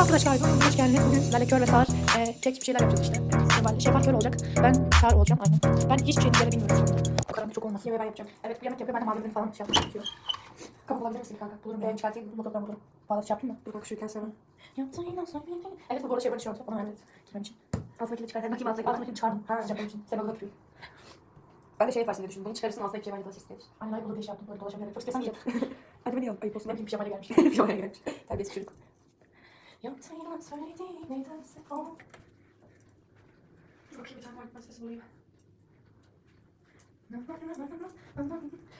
arkadaşlar, hoş geldiniz. Bugün sizlerle kör ve sağır e, tek bir şeyler yapacağız işte. Evet, Şevval, kör olacak. Ben sağır olacağım aynen. Ben hiçbir şey diyeceğimi bilmiyorum anda. O karanlık çok olmasın. Yemeği ben yapacağım. Evet bu yemek yapıyor. Ben de malzemelerini falan şey yapmak istiyorum. Kapı bulabilir misin kanka? Bulurum ya. Çıkartayım. Bu motordan bulurum. Bağlı şey yaptın mı? Dur bakışırken sana. Yaptın yine söyleyeyim. Evet bu arada Şevval'in şortu. Onu önemli. Gitmem için. Altındakini çıkartayım. Bakayım altındakini. Altındakini çıkardım. Ha. Sıcak için. Sen balık yapıyor. Ben de şey yaparsın diye düşündüm. Bunu çıkarırsın altına pijama dolaşırsın diye. Aynen ay bulut iş yaptım. Böyle dolaşamıyorum. Çok istesem git. Hadi beni al. Ayıp olsun. Ne bileyim pijamayla gelmiş. Pijamaya gelmiş. Terbiyesiz çocuk. Yaptın yine söylediğin nedense o. Dur bakayım bir tane var. Sesi bulayım.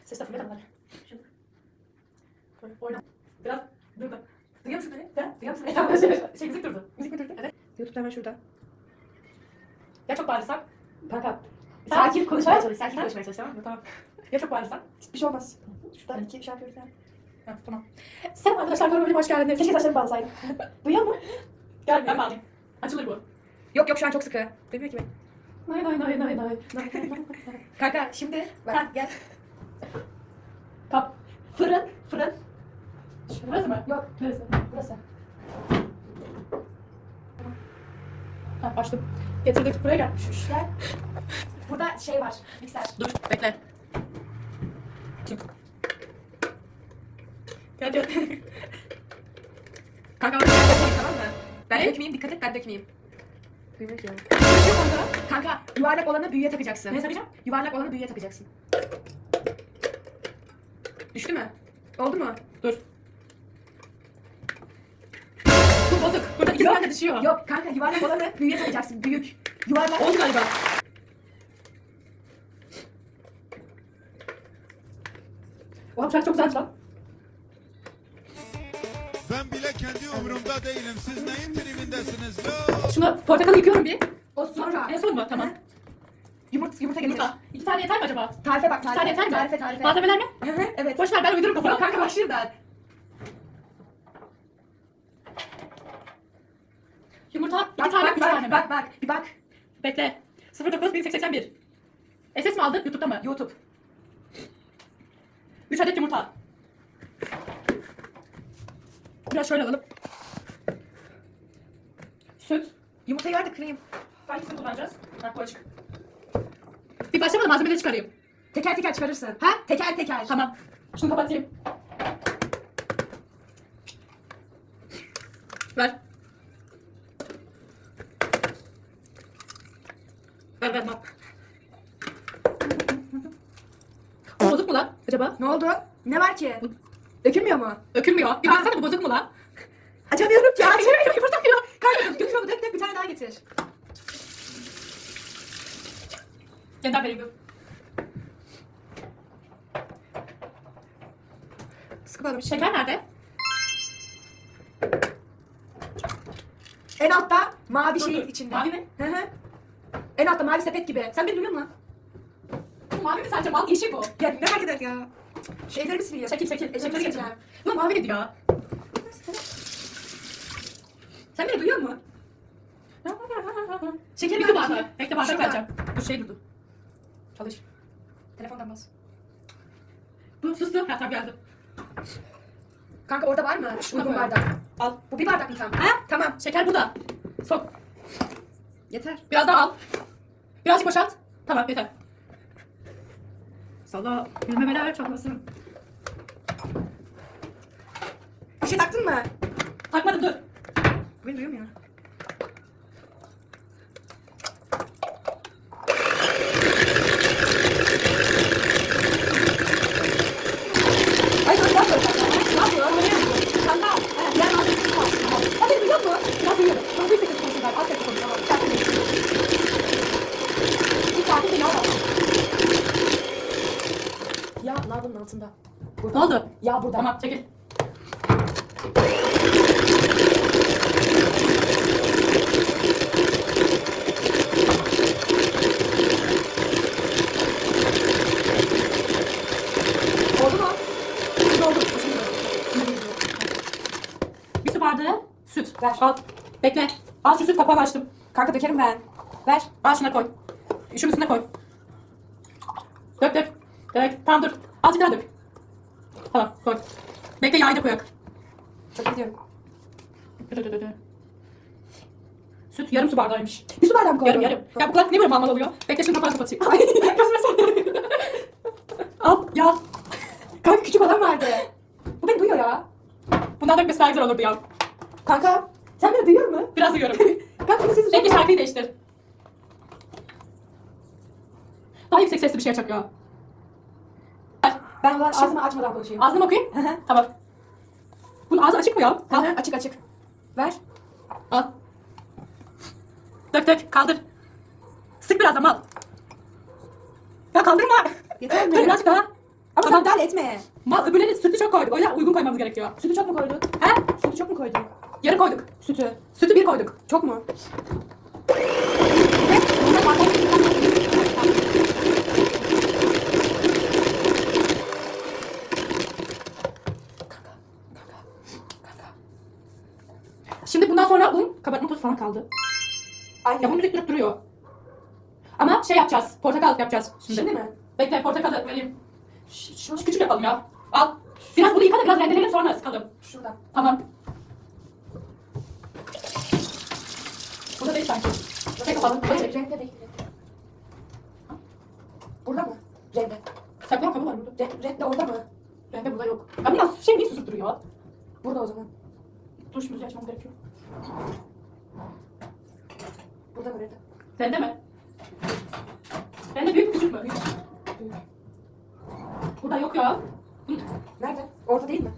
Ses fırladı bunlar. Şimdi. Böyle oyna. Biraz durdu. Duyuyor musun beni? Ha? Duyuyor musun beni? Şey, şey, müzik durdu. Müzik mi durdu? Evet. YouTube'da hemen şurada. Ya çok bağırırsak? Kanka. Sakin konuşmaya çalış. Sakin konuşmaya çalış tamam mı? Tamam. Ya çok bağırırsak? Bir şey olmaz. Şuradan iki şarkı yürüten. Ha, tamam. Selam arkadaşlar, kanalıma hoş geldiniz. Keşke saçlarımı bağlasaydım. Duyuyor mu? Gel ben bağlayayım. Açılır bu. Yok yok şu an çok sıkı. Duymuyor ki beni. Nay nay nay nay nay. Kanka şimdi bak gel. Kap. Fırın. Fırın. Burası mı? Yok. Neresi? Burası. Ha, açtım. Getirdik buraya gel. Şu gel. Burada şey var. Mikser. Dur bekle. Gel gel. Kanka ben dökmeyeyim tamam mı? Ben dökmeyeyim dikkat et ben dökmeyeyim. Ki ya. Düşüyor orada. Kanka yuvarlak olanı büyüye takacaksın. Ne takacağım? Yuvarlak olanı büyüye takacaksın. Düştü mü? Oldu mu? Dur. Bu bozuk. Burada iki tane düşüyor. Yok kanka yuvarlak olanı büyüye takacaksın. Büyük. Yuvarlak. Oldu galiba. Oğlum şarkı çok güzelmiş lan. Ben bile kendi umurumda değilim. Siz neyin tribindesiniz? Lo! Şunu portakalı yıkıyorum bir. O sonra. En son mu? Tamam. Yumurta, yumurta getir. Yumurta. İki tane yeter mi acaba? Tarife bak İki tarife. tane yeter mi? Tarife tarife. Malzemeler? Hı hı, evet. Boş ver ben uydururum kafana. Yok kanka bak şuradan. Yumurta iki Bak tane bak üç tane bak, mi? bak bak bir bak. Bekle. 09881. SS mi aldın? YouTube'da mı? YouTube. 3 adet yumurta. Biraz şöyle alalım. Süt. Yumurtayı ver de kırayım. Hangisini kullanacağız? Ha bu açık. Bir başlamadan malzemeleri çıkarayım. Teker teker çıkarırsın. Ha? Teker teker. Tamam. Şunu kapatayım. Ver. Ver ver bak. Bozuk mu lan acaba? Ne oldu? Ne var ki? Dökülmüyor mu? Dökülmüyor. Bir baksana bu bozuk mu lan? Açamıyorum ki. Açamıyorum, yumurtamıyor. Kanka götür onu dök dök bir tane daha getir. Gönder vereyim dur. Sıkı bağlamış. Şeker nerede? En altta mavi Dur, şeyin dur. içinde. Mavi mi? Hı hı. En altta mavi sepet gibi. Sen beni duyuyor musun? Bu mavi mi sence mal? Yeşil bu. Ya ne fark eder ya? Şu ellerimi siliyor. Çekil çekil. Ellerimi Eşekleri getir. sileceğim. Ulan mavi dedi ya. Sen beni duyuyor musun? Şeker Bir bardağı. Bekle bardak Şurada. vereceğim. Dur şey durdu. Çalış. Telefondan bas. Bu sustu. Ha tamam geldi. Kanka orada var mı? Şuna koy. bardak. Al. Bu bir bardak mı tam? Ha? Tamam. Şeker burada. Sok. Yeter. Biraz daha al. Birazcık boşalt. Tamam yeter. Salla bilmemeler çakmasın. Bir şey taktın mı? Takmadım dur. Beni duyuyor mu ya? Ay dur bak dur. Ne yapıyor? Ne yapıyor? Kanka. he, Diğer malzemesi var. Tamam. Ha beni duyuyor mu? Biraz duyuyorum. Çok büyük sesle konuşuyor. Az sesle konuşuyor. Tamam. Şarkı değil. Bir takip de yağ var. Ya lavabonun altında. Ne oldu? Ya burada. Tamam çekil. Oldu mu? Şimdi oldu. Bir su bardağı süt. Ver. Al. Bekle. Al şu süt kapağını açtım. Kanka dökerim ben. Ver. Al şuna koy. Şunun üstüne koy. Dök dök. Dök. Tamam dur. Azıcık daha dök. Tamam koy. Bekle yağı da koyak. Çok gidiyorum. Dö, dö, dö, dö. Süt yarım su bardağıymış. Bir su bardağı mı koydun? Yarım yarım. Ya bu kulak niye böyle mal mal oluyor? Bekle şimdi kapağı kapatayım. Ay gözüme sokuyor. Al ya. Kanka küçük olan vardı. Bu beni duyuyor ya. Bundan dökmesi daha güzel olurdu ya. Kanka sen beni duyuyor mu? Biraz duyuyorum. Kanka bu sesi Rengi şarkıyı değiştir. Daha yüksek sesli bir şey çakıyor. Ben ulan ağzımı açmadan konuşayım. Ağzını okuyayım. Hı hı. tamam. Bunun ağzı açık mı ya? Hı hı, açık açık. Ver. Al. Dök dök kaldır. Sık biraz ama al. Ya kaldırma. Yeter mi? Dur birazcık daha. Ama Tamam. sen dal etme. Mal öbürleri sütü çok koyduk. O yüzden uygun koymamız gerekiyor. Sütü çok mu koyduk? He? Sütü çok mu koyduk? Yarım koyduk. Sütü. Sütü bir koyduk. Çok mu? Şimdi bundan sonra un kabartma tozu falan kaldı. Aynen. Ya bunu müzik durup duruyor. Ama şey yapacağız. Portakal yapacağız şimdi. Şimdi mi? Bekle portakalı vereyim. Ş- Şu küçük yapalım ya. Al. Biraz bunu yıka da biraz rendeleyelim sonra sıkalım. Şuradan. Tamam. Burada değil sanki. Çek kapalı. Çek. Renkte değil. Burada mı? Renkte. Saklama kabı var burada. Renk, renkte orada mı? Bende burada yok. Ya bu nasıl şey niye susup duruyor? Burada o zaman. Dur müziği açmam gerekiyor. Burada mı renkte? Sende mi? Sende büyük küçük mü? Büyük. Büyük. Burada yok ya. Bunu- Nerede? Orada değil mi?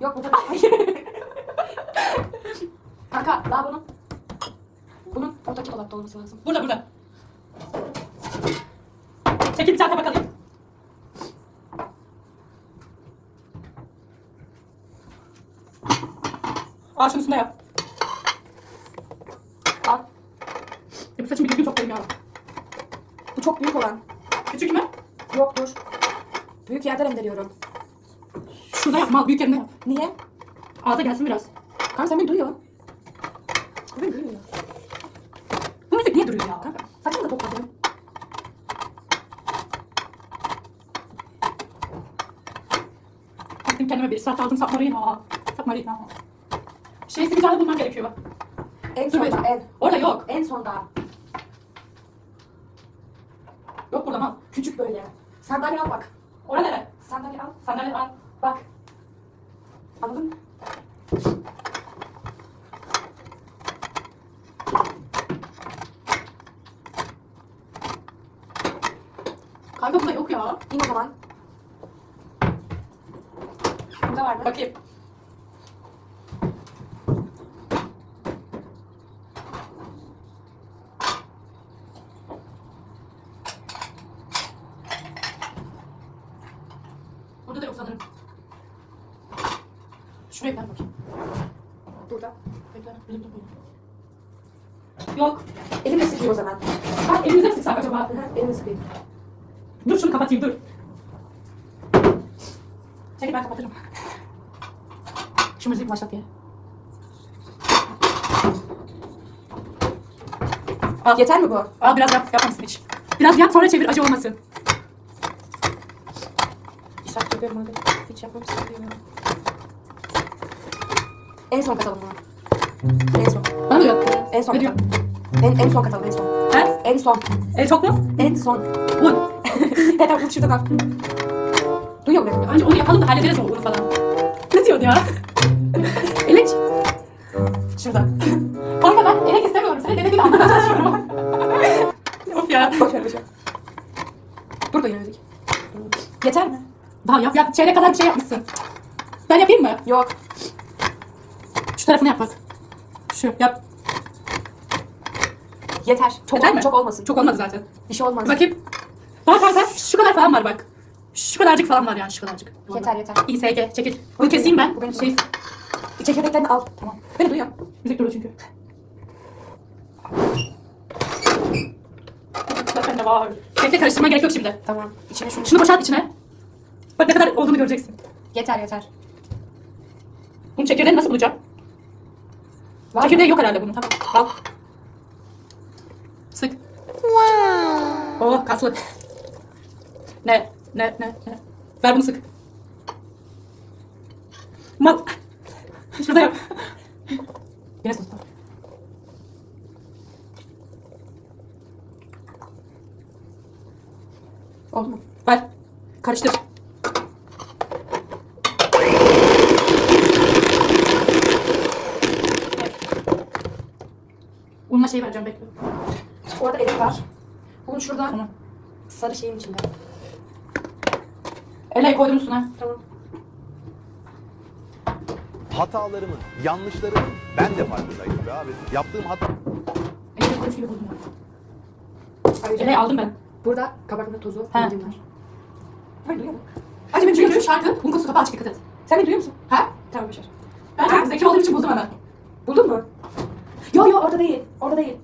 Yok burada değil. Kanka daha bunun. Bunun oradaki dolapta olması lazım. Burada burada. Çekil bir tane tabak alayım. Aa şunun üstüne yap. Al. Ya bu saçım bir gün benim ya. Bu çok büyük olan. Küçük mü? Yok dur. Büyük yerde rendeliyorum. Şurada yap mal büyük yerine yap. Niye? Ağza gelsin biraz. Kanka sen beni duyuyor. Bu beni duyuyor. Bu müzik niye duruyor ya? Kanka saçımı da topladım. Saat aldım sapmarayım ha. Sapmarayım ha. Şey sıkacağını bulmam gerekiyor. En Dur be. sonda en. Orada yok. En sonda. Yok burada mal. Küçük böyle. Sandalye al bak. Orada nere? Sandalye al. Sandalye al. Bak. Anladın mı? Kanka burada yok ya. İn o zaman. Burada var mı? Bakayım. Burada da yok sanırım. Şuraya bir bakayım. Burada. Bekle, elim tutmuyor. Yok. Elimle sıkayım o zaman. Ha, elimize mi sıksak acaba? Elimle sıkayım. Dur şunu kapatayım, dur. Çekil ben kapatırım. Şu müziği başlat ya. Al. Yeter mi bu? Al biraz yap, yapar mısın hiç? Biraz yap sonra çevir, acı olmasın. İsraf yapıyorum abi. Hiç yapmamışsın diyorum. En son katalım bunu. En son. Bana diyor? En son katalım. En, en son katalım en son. He? En son. E, çok mu? En son. Un. Hadi al şuradan al. Duyuyor musun? Önce onu yapalım da hallederiz o unu falan. Ne diyorsun ya? Yeter mi? Daha yap yap. Çeyrek kadar bir şey yapmışsın. Ben yapayım mı? Yok. Şu tarafını yap bak. Şu yap. Yeter. Çok, Yeter mi? çok olmasın. Çok olmadı zaten. Bir şey olmaz. Bakayım. Bak bak bak. Şu kadar falan var bak. Şu kadarcık falan var yani şu kadarcık. Yeter yeter. İSG çekil. Bunu keseyim ben. Bu benim Şey, Çekirdeklerini al. Tamam. Beni duyuyor. müzik durdu çünkü. Bak bende var. Bekle karıştırma gerek yok şimdi. Tamam. İçine şunu. Şunu boşalt içine. Bak ne kadar olduğunu göreceksin. Yeter yeter. Bunun çekirdeğini nasıl bulacağım? Var Çekirdeği mı? yok herhalde bunun. Tamam. Al. Sık. Wow. Oh kaslı. Ne? Ne? Ne? Ne? Ver bunu sık. Mal. Şurada yap. Yine sus. Oldu mu? Ver. Karıştır. Unla şey vereceğim bekle. Orada erik var. Un şurada. Tamam. Sarı şeyin içinde. Eleği koydum üstüne. Tamam. Hatalarımın, yanlışlarımın ben de farkındayım be abi. Yaptığım hata... Eleği koymuş gibi buldum. Ayrıca Eleği aldım ben. burada kabartma tozu, Ha. vanilin var. Hayır duyuyor musun? Acaba beni duyuyor musun? şarkı un kutusu kapağı açık dikkat et. Sen beni duyuyor musun? Ha? Tamam Beşer. Ben çok zeki olduğum için buldum hemen. Buldun mu? Yo yo orada değil. Orada değil.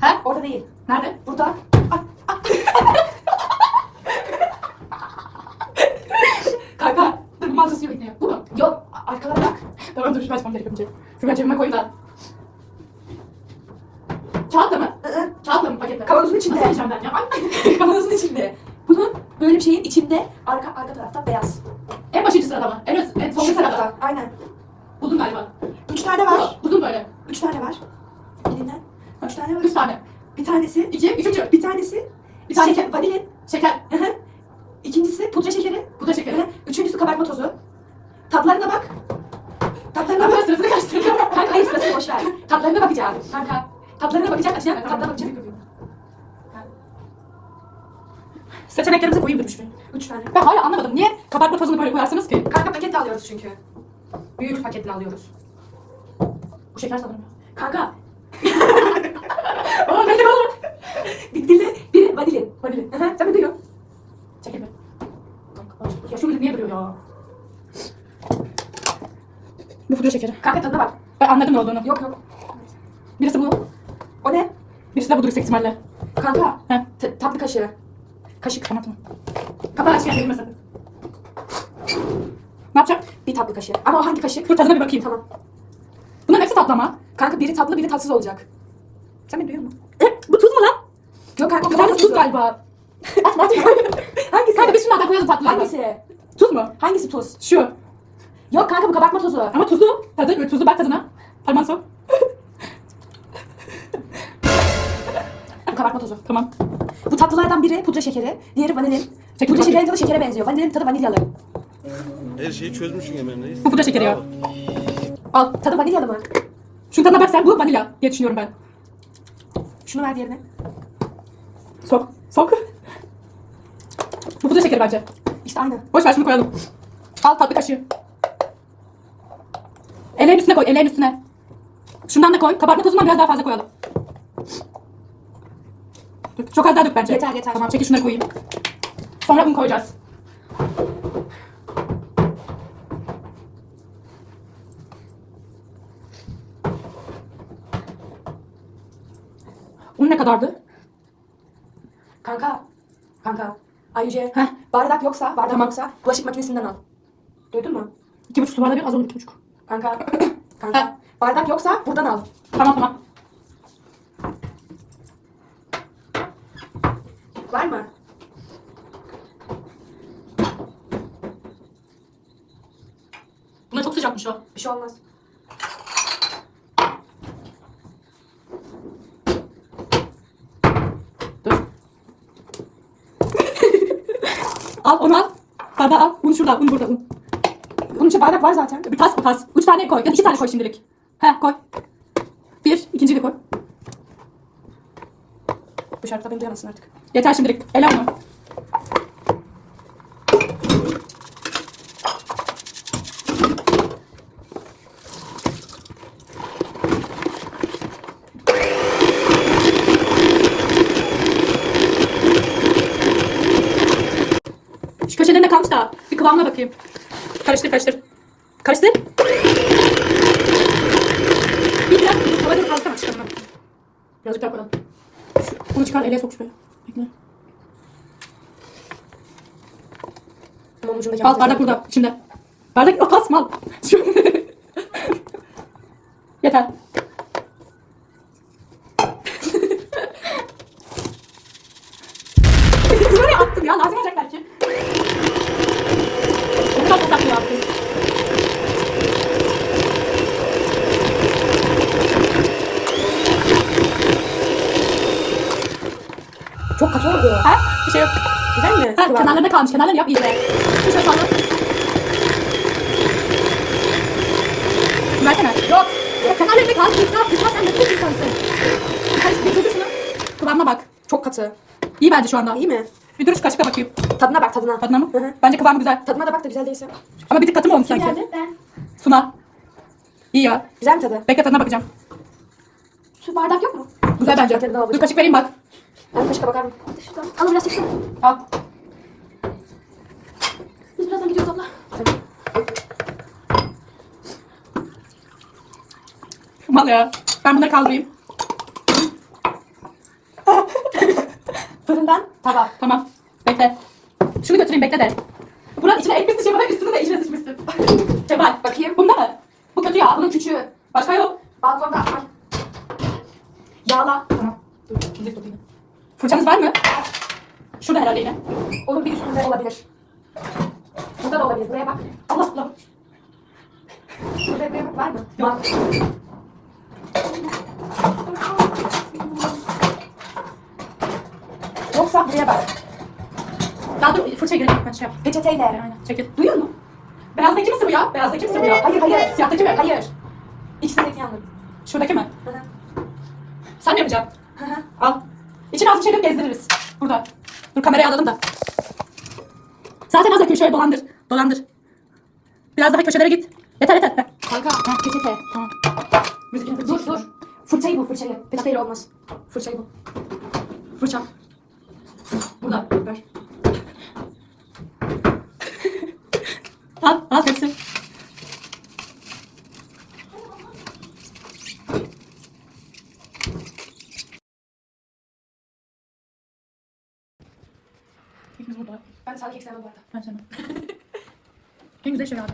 Ha? Orada değil. Nerede? Burada. Ah, ah. Kanka. Dur bu mağazası yok ne? Bu mu? Yok arkalara bak. Tamam dur şu açmam gerekiyor önce. Şu ben cebime koyayım da. Kağıtla mı? Kağıtla mı paketle? Kavanozun içinde. Nasıl yiyeceğim ben ya? Ay. Kavanozun içinde. Bunun böyle bir şeyin içinde arka arka tarafta beyaz. en başıncı sırada mı? En, en son Şu sırada. tarafta. Aynen. Buldum galiba. Üç tane var. Bu, Uzun böyle. Üç tane var. Üç tane var. Üç tane. Bir tanesi. İki, üçüncü. Bir tanesi. Bir tane şeker, vanilin. Şeker. İkincisi pudra şekeri. Pudra şekeri. Üçüncüsü kabartma tozu. Tatlarına bak. Tatlarına bak. sırasını karıştırdım. Kanka hayır sırasını boş ver. Tatlarına bakacağım. Kanka. Tatlarına bakacağım. Açacağım. Tatlarına bakacağım. Seçeneklerimizi koyayım demiş mi? Üç tane. Ben hala anlamadım. Niye kabartma tozunu böyle koyarsınız ki? Kanka paketle alıyoruz çünkü. Büyük paketle alıyoruz. Bu şeker sanırım. Kanka Ne olur? bittiğinde biri. Hı hı. Sen mi duyuyorsun? Çekil be. Ya şu müzik niye duruyor ya? Bu pudra şekeri. Kanka tadına bak. Ben anladım ne olduğunu. Yok yok. Birisi bu. O ne? Birisi de budur yüksek ihtimalle. Kanka. He. t- tatlı kaşığı. Kaşık. Tamam. Kapağı aç geldi sakın. Ne yapacağım? Bir tatlı kaşığı. Ama o hangi kaşık? Dur tadına bir bakayım. Tamam. Bunların hepsi tatlı ama. Kanka biri tatlı biri tatsız olacak. Sen beni duyuyor musun? E, bu tuz mu lan? Yok kanka o tanesi tuz tuz galiba. Açma açma. Hangisi? Kanka biz şunlardan koyalım tatlılardan. Hangisi? Tuz mu? Hangisi tuz? Şu. Yok kanka bu kabartma tozu. Ama tuzlu. Tadı. Tuzlu bak tadına. Parmağını sok. Bu kabartma tozu. Tamam. Bu tatlılardan biri pudra şekeri, diğeri vanilin. Çekil pudra şekerin tadı şekere benziyor. Vanilin tadı vanilyalı. Her şeyi çözmüşsün hemen reis. Bu pudra şekeri ya. Al. Tadı vanilyalı mı? Şunun tadına bak sen. Bu vanilya diye düşünüyorum ben. Şunu ver diğerine. Sok. Sok. Bu pudra şekeri bence. İşte aynı. Boş ver şunu koyalım. Al tatlı kaşığı. Eleğin üstüne koy. Eleğin üstüne. Şundan da koy. Kabartma tozundan biraz daha fazla koyalım. Dök. Çok az daha dök bence. Yeter, yeter. Tamam çekil şunları koyayım. Sonra un koyacağız. Un ne kadardı? Kanka. Kanka. Ayrıca Heh. bardak yoksa, bardak Tamam. yoksa bulaşık makinesinden al. Duydun mu? İki buçuk su bardağı bir az olur iki buçuk. Kanka. Heh. Kanka. bardak yoksa buradan al. Tamam tamam. Var mı? Buna çok sıcakmış o. Bir şey olmaz. Al onu al. Bardağı al. Un şurada. Un burada. Un. Bunun için bardak var zaten. Bir tas bir tas. Üç tane koy. Ya iki tane koy şimdilik. He koy. Bir. ikinciyi de koy. Bu şarkıda beni duyamazsın artık. Yeter şimdilik. Ele onu. Şu köşelerine kalmış da bir kıvamına bakayım. Karıştır karıştır. Karıştır. Bir biraz havada kalsana çıkarma. Birazcık daha koyalım. Bunu çıkar ele sok şuraya. Bekle. Mum ucunda Al bardak burada içinde. Bardak o kasma al. Şu- Yeter. Buraya attım ya lazım olacak toprak ya attım. Çok katı oldu. Ha? Bir şey yok. Güzel mi? Ha, kenarlarında kalmış. Kenarlarını yap iyice. Şu şöyle salla. Versene. Yok. Ya kenarlarında kalmış. Kısma, kısma sen nasıl bir insansın? Karışık bir şunu. Kıvamına bak. Çok katı. İyi bence şu anda. İyi mi? Bir dur şu kaşıkla bakayım. Tadına bak tadına. Tadına mı? Hı hı. Bence kıvamı güzel. Tadına da bak da güzel değilse. Ama bir tık katı mı olmuş sanki? Geldi ben. Suna. İyi ya. Güzel mi tadı? Bekle tadına bakacağım. Su bardak yok mu? Güzel bence. Tadına bakacağım. Dur kaşık vereyim bak. Ben kaşığa bakar mısın? Şuradan. Al biraz çeksin. Al. Biz birazdan gidiyoruz abla. Tamam. Mal ya. Ben bunları kaldırayım. Fırından tava. Tamam. Bekle. Şunu götüreyim bekle de. Buranın içine ekmişsin Şevval'e üstüne de içine sıçmışsın. Şevval. Bakayım. Bunda mı? Bu kötü ya. Bunun küçüğü. Başka yok. Balkonda. Ay. Yağla. Tamam. Dur. Dur dur. Fırçanız var mı? Şurada herhalde yine. Onun bir üstünde olabilir. Burada da olabilir. Buraya bak. Allah Allah. Şurada buraya bak. Var mı? Yok. Yoksa buraya bak. Daha dur fırçaya girelim. Ben şey yap. Peçeteyle. Aynen. Çekil. Duyuyor musun? Beyazdaki mi sıvıyor? Beyazdaki mi sıvıyor? Hayır hayır. Siyahtaki mi? Hayır. İkisi de yandım. Şuradaki mi? Hı hı. Sen mi yapacaksın? Hı hı. Al. İçine az bir şey dök gezdiririz. Burada. Dur kamerayı alalım da. Zaten az yakıyor şöyle dolandır. Dolandır. Biraz daha köşelere git. Yeter yeter. Heh. Kanka. Peçete. Tamam. Müzikini Dur dur. Fırçayı bul fırçayı. Peçeteyle olmaz. Fırçayı bul. Fırça. Burada. Ver. Al. Al hepsi. Kekimiz burada. Ben sade kek sevmem bu arada. Ben sevmem. en güzel şey abi.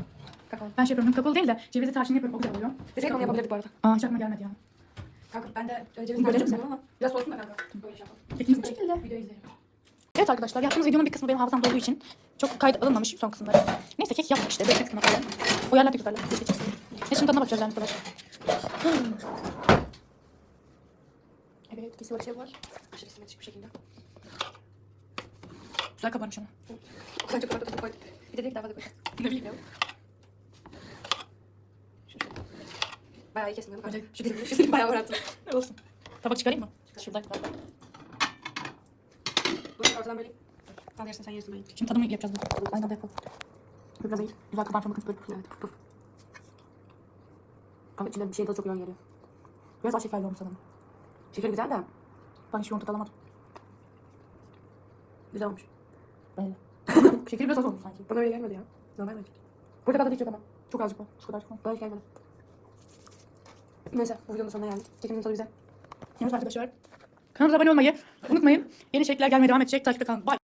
Kakao. Ben şey yapıyorum. Kakaolu değil de cevizli tarçın yapıyorum. O güzel oluyor. Desek onu yapabilirdik bu arada. Aa hiç aklıma gelmedi ya. Kanka ben de e, ceviz Böyle tarçın mi? seviyorum ama biraz soğusun da kanka. Böyle şey yapalım. Kekimiz Bu şekilde. Videoyu izleyelim. Evet arkadaşlar yaptığımız videonun bir kısmı benim hafızamda olduğu için çok kayıt alınmamış son kısımları. Neyse kek yaptık işte. Böyle kısmına falan. O yerler de güzeller. Neyse şimdi tadına bakacağız yani bu kadar. Hmm. Evet kesi var şey var. Aşırı simetrik bir şekilde. Güzel kabarmış ama. O kadar çok fazla koyduk. Bir de dedik daha fazla koyduk. Ne bileyim ya. Şu şu. Bayağı iyi? Bence- Şu dilimi, şu dilimi bayağı uğrattım. Olsun. Tabak çıkarayım mı? Şuradan. Bunu ortadan böleyim. Al yersin sen yersin böyle. Şimdi tadımı yapacağız. bu. Aynı anda yapalım. Biraz değil. Güzel kabarmış ama bakın böyle Evet puf puf. Kanka içinde bir şey tadı çok yoğun geliyor. Biraz az şekerli olmuş sanırım. Şeker güzel de Ben hiç yoğun tat alamadım. güzel olmuş. Böyle. Şekeri biraz az olmuş sanki. Bana öyle gelmedi ya. Normal bence. Burada kadar hiç yok ama. Çok azıcık var. Şu kadarcık var. Bana hiç gelmedi. Neyse bu videonun sonuna geldik. Kekimin tadı güzel. Evet arkadaşlar. Kanalımıza abone olmayı unutmayın. Yeni içerikler gelmeye devam edecek. Takipte kalın. Bye.